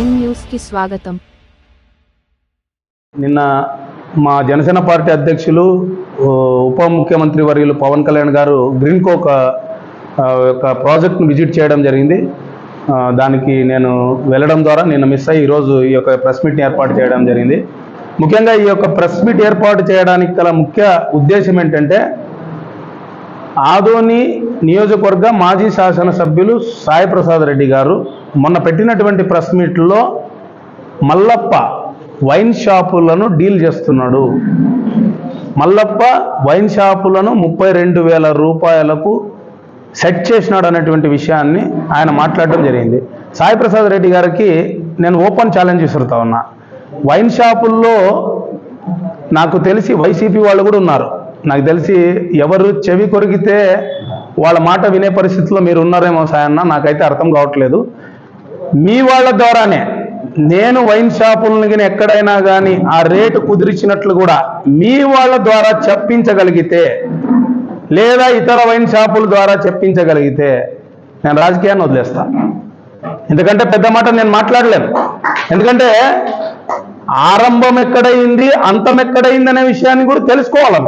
Prime న్యూస్కి స్వాగతం. నిన్న మా జనసేన పార్టీ అధ్యక్షులు ఉప ముఖ్యమంత్రి వర్యులు పవన్ కళ్యాణ్ గారు గ్రీన్కో ఒక ఒక ప్రాజెక్ట్ను విజిట్ చేయడం జరిగింది. దానికి నేను వెళ్ళడం ద్వారా నిన్న మిస్ అయ్యి ఈరోజు ఈ యొక్క ప్రెస్ మీట్ని ఏర్పాటు చేయడం జరిగింది. ముఖ్యంగా ఈ యొక్క ప్రెస్ మీట్ ఏర్పాటు చేయడానికి గల ముఖ్య ఉద్దేశం ఏంటంటే ఆదోని నియోజకవర్గ మాజీ శాసనసభ్యులు సాయి ప్రసాద్ రెడ్డి గారు మొన్న పెట్టినటువంటి ప్రెస్ మీట్లో మల్లప్ప వైన్ షాపులను డీల్ చేస్తున్నాడు. మల్లప్ప వైన్ షాపులను ముప్పై రెండు వేల రూపాయలకు సెట్ చేసినాడు అనేటువంటి విషయాన్ని ఆయన మాట్లాడడం జరిగింది. సాయి ప్రసాద్ రెడ్డి గారికి నేను ఓపెన్ ఛాలెంజ్ విసురుతా ఉన్నా. వైన్ షాపుల్లో నాకు తెలిసి వైసీపీ వాళ్ళు కూడా ఉన్నారు. నాకు తెలిసి ఎవరు చెవి కొరికితే వాళ్ళ మాట వినే పరిస్థితిలో మీరు ఉన్నారేమో సాయన్న నాకైతే అర్థం కావట్లేదు. మీ వాళ్ళ ద్వారానే. నేను వైన్ షాపులను ఎక్కడైనా కానీ ఆ రేటు కుదిరిచినట్లు కూడా మీ వాళ్ళ ద్వారా చెప్పించగలిగితే లేదా ఇతర వైన్ షాపుల ద్వారా చెప్పించగలిగితే నేను రాజకీయాన్ని వదిలేస్తా. ఎందుకంటే పెద్ద మాట నేను మాట్లాడలేను. ఎందుకంటే ఆరంభం ఎక్కడైంది అంతం ఎక్కడైంది అనే విషయాన్ని కూడా తెలుసుకోవాలి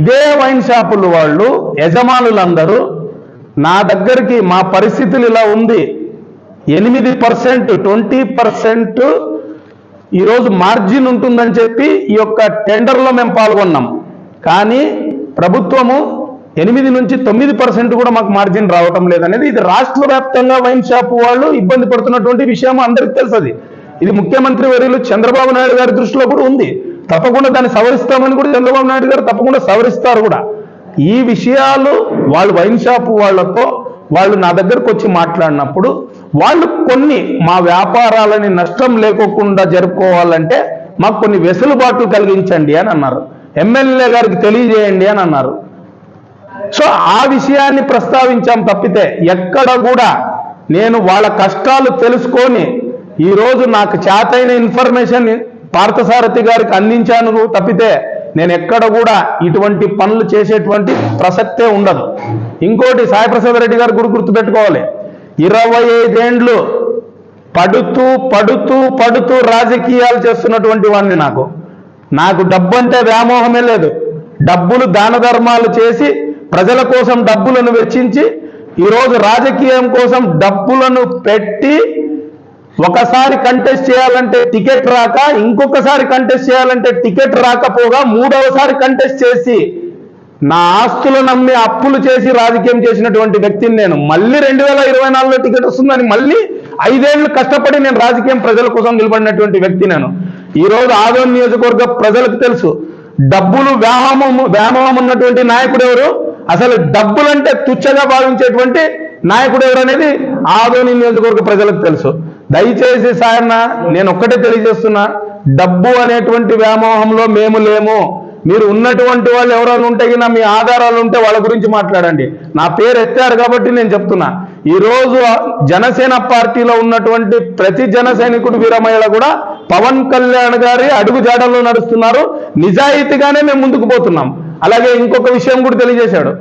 ఇదే వైన్ షాపులు వాళ్ళు యజమానులందరూ నా దగ్గరికి మా పరిస్థితులు ఇలా ఉంది. ఎనిమిది పర్సెంట్ ట్వంటీ పర్సెంట్ ఈరోజు మార్జిన్ ఉంటుందని చెప్పి ఈ యొక్క టెండర్లో మేము పాల్గొన్నాం. కానీ ప్రభుత్వము ఎనిమిది నుంచి తొమ్మిది పర్సెంట్ కూడా మాకు మార్జిన్ రావటం లేదనేది ఇది రాష్ట్ర వ్యాప్తంగా వైన్ షాప్ వాళ్ళు ఇబ్బంది పడుతున్నటువంటి విషయం అందరికీ తెలుసది. ఇది ముఖ్యమంత్రి వర్యులు చంద్రబాబు నాయుడు గారి దృష్టిలో కూడా ఉంది. తప్పకుండా దాన్ని సవరిస్తామని కూడా చంద్రబాబు నాయుడు గారు తప్పకుండా సవరిస్తారు కూడా. ఈ విషయాలు వాళ్ళు వైన్ షాప్ వాళ్ళతో వాళ్ళు నా దగ్గరకు వచ్చి మాట్లాడినప్పుడు వాళ్ళు కొన్ని మా వ్యాపారాలని నష్టం లేకోకుండా జరుపుకోవాలంటే మాకు కొన్ని వెసులుబాట్లు కలిగించండి అని అన్నారు. ఎమ్మెల్యే గారికి తెలియజేయండి అని అన్నారు. సో ఆ విషయాన్ని ప్రస్తావించాం తప్పితే ఎక్కడ కూడా నేను వాళ్ళ కష్టాలు తెలుసుకొని ఈరోజు నాకు చేతైన ఇన్ఫర్మేషన్ పార్థసారథి గారికి అందించాను తప్పితే నేను ఎక్కడ కూడా ఇటువంటి పనులు చేసేటువంటి ప్రసక్తే ఉండదు. ఇంకోటి సాయిప్రసాద్ రెడ్డి గారు గురు గుర్తుపెట్టుకోవాలి. ఇరవై ఐదేండ్లు పడుతూ పడుతూ పడుతూ రాజకీయాలు చేస్తున్నటువంటి వాడిని నాకు. నాకు డబ్బు అంటే వ్యామోహమే లేదు. డబ్బులు దాన ధర్మాలు చేసి ప్రజల కోసం డబ్బులను వెచ్చించి ఈరోజు రాజకీయం కోసం డబ్బులను పెట్టి ఒకసారి కంటెస్ట్ చేయాలంటే టికెట్ రాక ఇంకొకసారి కంటెస్ట్ చేయాలంటే టికెట్ రాకపోగా మూడవసారి కంటెస్ట్ చేసి నా ఆస్తులు నమ్మి అప్పులు చేసి రాజకీయం చేసినటువంటి వ్యక్తిని నేను మళ్ళీ రెండు వేల ఇరవై నాలుగులో టికెట్ వస్తుందని మళ్ళీ ఐదేళ్ళు కష్టపడి నేను రాజకీయం ప్రజల కోసం నిలబడినటువంటి వ్యక్తి నేను. ఈరోజు ఆదోన్ నియోజకవర్గ ప్రజలకు తెలుసు డబ్బులు వ్యామోహము వ్యామోహం ఉన్నటువంటి నాయకుడు ఎవరు? అసలు డబ్బులంటే తుచ్చగా భావించేటువంటి నాయకుడు ఎవరు అనేది ఆదోని నియోజకవర్గ ప్రజలకు తెలుసు. దయచేసి సాయన్న నేను ఒక్కటే తెలియజేస్తున్నా డబ్బు అనేటువంటి వ్యామోహంలో మేము లేము. మీరు ఉన్నటువంటి వాళ్ళు ఎవరైనా ఉంటే మీ ఆధారాలు ఉంటే వాళ్ళ గురించి మాట్లాడండి. నా పేరు ఎత్తారు కాబట్టి నేను చెప్తున్నా. ఈ రోజు జనసేన పార్టీలో ఉన్నటువంటి ప్రతి జన సైనికుడు వీరమహిళ కూడా పవన్ కళ్యాణ్ గారి అడుగు జాడల్లో నడుస్తున్నారు. నిజాయితీగానే మేము ముందుకు పోతున్నాం. అలాగే ఇంకొక విషయం కూడా తెలియజేశాడు.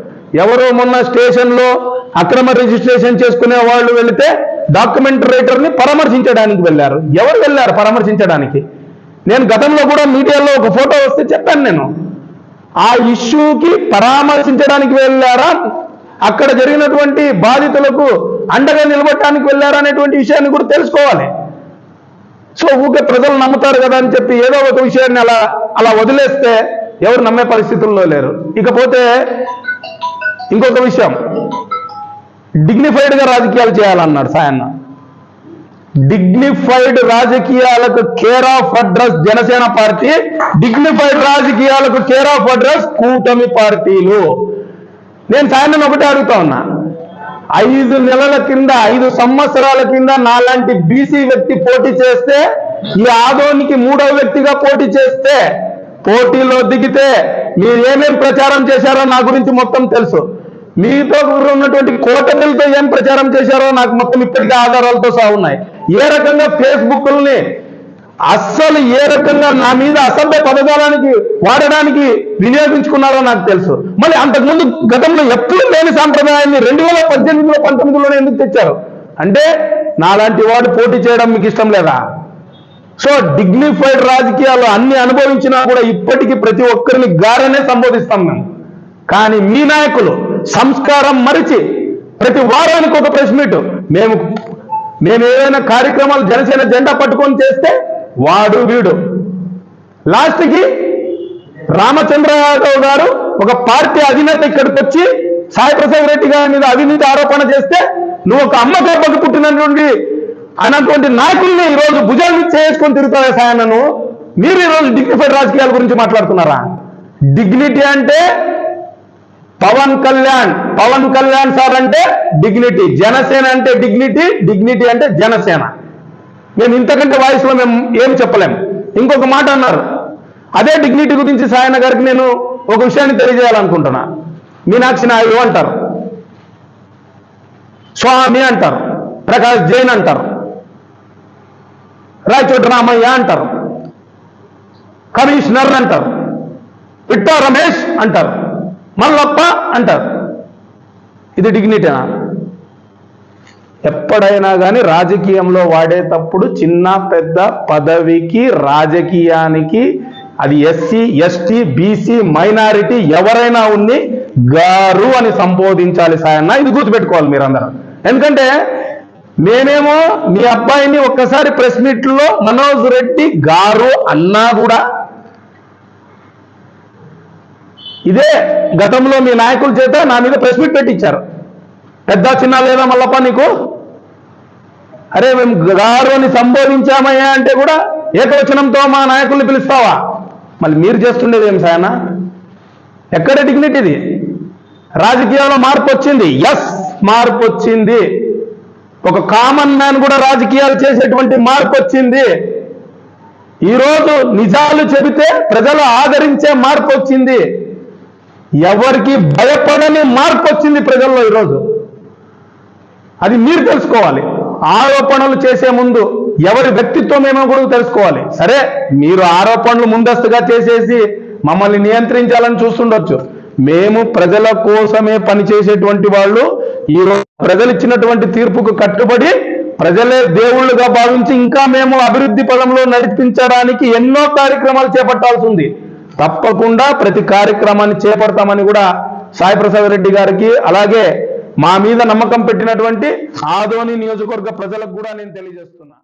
ఎవరో మొన్న స్టేషన్లో అక్రమ రిజిస్ట్రేషన్ చేసుకునే వాళ్ళు వెళితే డాక్యుమెంట్ రైటర్ని పరామర్శించడానికి వెళ్ళారు. ఎవరు వెళ్ళారు పరామర్శించడానికి? నేను గతంలో కూడా మీడియాలో ఒక ఫోటో వస్తే చెప్పాను నేను. ఆ ఇష్యూకి పరామర్శించడానికి వెళ్ళారా? అక్కడ జరిగినటువంటి బాధితులకు అండగా నిలబడటానికి వెళ్ళారా అనేటువంటి విషయాన్ని కూడా తెలుసుకోవాలి. సో ఊకే ప్రజలు నమ్ముతారు కదా అని చెప్పి ఏదో ఒక విషయాన్ని అలా అలా వదిలేస్తే ఎవరు నమ్మే పరిస్థితుల్లో లేరు. ఇకపోతే ఇంకొక విషయం. డిగ్నిఫైడ్గా రాజకీయాలు చేయాలన్నాడు సాయన్న. డిగ్నిఫైడ్ రాజకీయాలకు care of address Janasena party dignified రాజకీయాలకు కేర్ ఆఫ్ అడ్రస్ కూటమి పార్టీలు. నేను సాయంత్రం ఒకటే అడుగుతా ఉన్నా. ఐదు నెలల కింద ఐదు సంవత్సరాల కింద నాలాంటి బీసీ వ్యక్తి పోటీ చేస్తే ఈ ఆదోనికి మూడవ వ్యక్తిగా పోటీ చేస్తే పోటీలో దిగితే మీరు ఏమేం ప్రచారం చేశారో నా గురించి మొత్తం తెలుసు. మీతో ఉన్నటువంటి కోటమిలతో ఏం ప్రచారం చేశారో నాకు మొత్తం ఇప్పటికే ఆధారాలతో సహా ఉన్నాయి. ఏ రకంగా ఫేస్బుక్ని అస్సలు ఏ రకంగా నా మీద అసభ్య పదజాలానికి వాడడానికి వినియోగించుకున్నారో నాకు తెలుసు. మళ్ళీ అంతకుముందు గతంలో ఎప్పుడు లేని సాంప్రదాయాన్ని రెండు వేల పద్దెనిమిదిలో పంతొమ్మిదిలోనే ఎందుకు తెచ్చారు? అంటే నాలాంటి వాడు పోటీ చేయడం మీకు ఇష్టం లేదా? సో డిగ్నిఫైడ్ రాజకీయాలు అన్ని అనుభవించినా కూడా ఇప్పటికీ ప్రతి ఒక్కరిని గారనే సంబోధిస్తాం మేము. కానీ మీ నాయకులు సంస్కారం మరిచి ప్రతి వారానికి ఒక ప్రెస్ మీట్. మేము మేము ఏదైనా కార్యక్రమాలు జనసేన జెండా పట్టుకొని చేస్తే వాడు వీడు. లాస్ట్కి రామచంద్ర యాదవ్ గారు ఒక పార్టీ అధినేత ఇక్కడికి వచ్చి సాయిప్రసాద్ రెడ్డి గారి మీద అవినీతి ఆరోపణ చేస్తే నువ్వు ఒక అమ్మ గర్భకు పుట్టినటువంటి అన్నటువంటి నాయకుల్ని ఈరోజు భుజాలు చేసుకొని తిరుగుతావే సాయన్నను మీరు ఈరోజు డిగ్నిఫైడ్ రాజకీయాల గురించి మాట్లాడుతున్నారా? డిగ్నిటీ అంటే పవన్ కళ్యాణ్ పవన్ కళ్యాణ్ సార్ అంటే డిగ్నిటీ జనసేన అంటే డిగ్నిటీ డిగ్నిటీ అంటే జనసేన. మేము ఇంతకంటే వాయిస్లో మేము ఏం చెప్పలేము ఇంకొక మాట అన్నారు. అదే డిగ్నిటీ గురించి సాయన గారికి నేను ఒక విషయాన్ని తెలియజేయాలనుకుంటున్నా. మీనాక్షి నాయుడు అంటారు. స్వామి అంటారు. ప్రకాష్ జైన్ అంటారు. రాయచోటి రామయ్య అంటారు. కమిషనర్ అంటారు. పిట్టా రమేష్ అంటారు. మల్లప్ప అంటారు. ఇది డిగ్నిటీనా ఎప్పుడైనా కానీ రాజకీయంలో వాడేటప్పుడు చిన్న పెద్ద పదవికి రాజకీయానికి అది ఎస్సీ ఎస్టీ బీసీ మైనారిటీ ఎవరైనా ఉంది గారు అని సంబోధించాలి సాయన్న ఇది గుర్తుపెట్టుకోవాలి మీరందరూ. ఎందుకంటే నేనేమో మీ అబ్బాయిని ఒక్కసారి ప్రెస్ మీట్లో మనోజ్ రెడ్డి గారు అన్నా కూడా ఇదే గతంలో మీ నాయకుల చేత నా మీద ప్రెస్ మీట్ పెట్టించారు. పెద్ద చిన్న లేదా మల్లప్ప నీకు? అరే మేము గారుని సంబోధించామయ్యా అంటే కూడా ఏకవచనంతో మా నాయకుల్ని పిలుస్తావా? మళ్ళీ మీరు చేస్తుండేది ఏం సాయన? ఎక్కడ డిగ్నిటీ ఇది? రాజకీయాల్లో మార్పు వచ్చింది. ఎస్ మార్పు వచ్చింది. ఒక కామన్ మ్యాన్ కూడా రాజకీయాలు చేసేటువంటి మార్పు వచ్చింది. ఈరోజు నిజాలు చెబితే ప్రజలు ఆదరించే మార్పు వచ్చింది. ఎవరికి భయపడని మార్పు వచ్చింది ప్రజల్లో ఈరోజు. అది మీరు తెలుసుకోవాలి. ఆరోపణలు చేసే ముందు ఎవరి వ్యక్తిత్వం ఏమో కూడా తెలుసుకోవాలి. సరే మీరు ఆరోపణలు ముందస్తుగా చేసేసి మమ్మల్ని నియంత్రించాలని చూస్తుండొచ్చు. మేము ప్రజల కోసమే పనిచేసేటువంటి వాళ్ళు ఈరోజు ప్రజలు ఇచ్చినటువంటి తీర్పుకు కట్టుబడి ప్రజలే దేవుళ్ళుగా భావించి ఇంకా మేము అభివృద్ధి పదంలో నడిపించడానికి ఎన్నో కార్యక్రమాలు చేపట్టాల్సి ఉంది. తప్పకుండా ప్రతి కార్యక్రమాన్ని చేపడతామని కూడా సాయి ప్రసాద్ రెడ్డి గారికి అలాగే మా మీద నమ్మకం పెట్టినటువంటి ఆదోని నియోజకవర్గ ప్రజలకు కూడా నేను తెలియజేస్తున్నా.